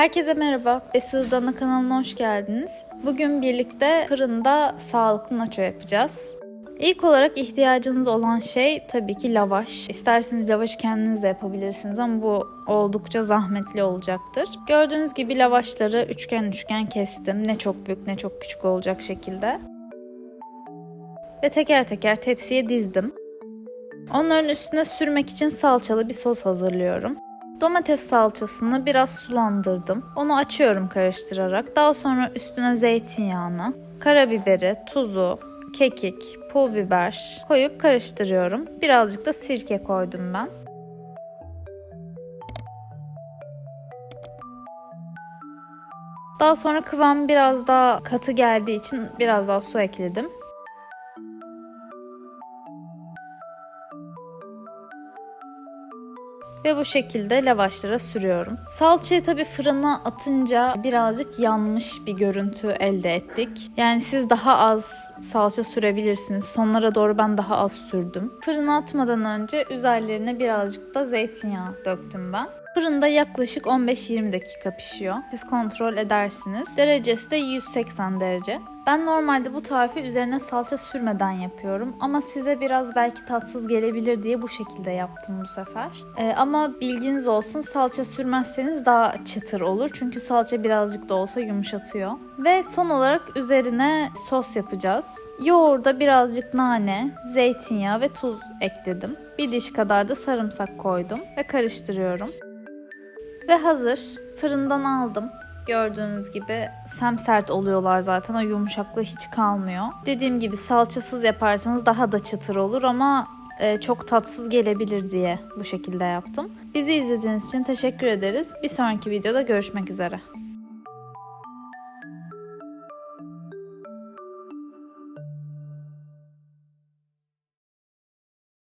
Herkese merhaba. Esıl Dana kanalına hoş geldiniz. Bugün birlikte fırında sağlıklı nacho yapacağız. İlk olarak ihtiyacınız olan şey tabii ki lavaş. İsterseniz lavaşı kendiniz de yapabilirsiniz ama bu oldukça zahmetli olacaktır. Gördüğünüz gibi lavaşları üçgen üçgen kestim. Ne çok büyük ne çok küçük olacak şekilde. Ve teker teker tepsiye dizdim. Onların üstüne sürmek için salçalı bir sos hazırlıyorum. Domates salçasını biraz sulandırdım. Onu açıyorum karıştırarak. Daha sonra üstüne zeytinyağını, karabiberi, tuzu, kekik, pul biber koyup karıştırıyorum. Birazcık da sirke koydum ben. Daha sonra kıvam biraz daha katı geldiği için biraz daha su ekledim. Ve bu şekilde lavaşlara sürüyorum. Salçayı tabii fırına atınca birazcık yanmış bir görüntü elde ettik. Yani siz daha az salça sürebilirsiniz. Sonlara doğru ben daha az sürdüm. Fırına atmadan önce üzerlerine birazcık da zeytinyağı döktüm ben. Fırında yaklaşık 15-20 dakika pişiyor. Siz kontrol edersiniz. Derecesi de 180 derece. Ben normalde bu tarifi üzerine salça sürmeden yapıyorum ama size biraz belki tatsız gelebilir diye bu şekilde yaptım bu sefer. Ee, ama bilginiz olsun salça sürmezseniz daha çıtır olur çünkü salça birazcık da olsa yumuşatıyor. Ve son olarak üzerine sos yapacağız. Yoğurda birazcık nane, zeytinyağı ve tuz ekledim. Bir diş kadar da sarımsak koydum ve karıştırıyorum. Ve hazır. Fırından aldım. Gördüğünüz gibi semsert oluyorlar zaten. O yumuşaklığı hiç kalmıyor. Dediğim gibi salçasız yaparsanız daha da çıtır olur ama e, çok tatsız gelebilir diye bu şekilde yaptım. Bizi izlediğiniz için teşekkür ederiz. Bir sonraki videoda görüşmek üzere.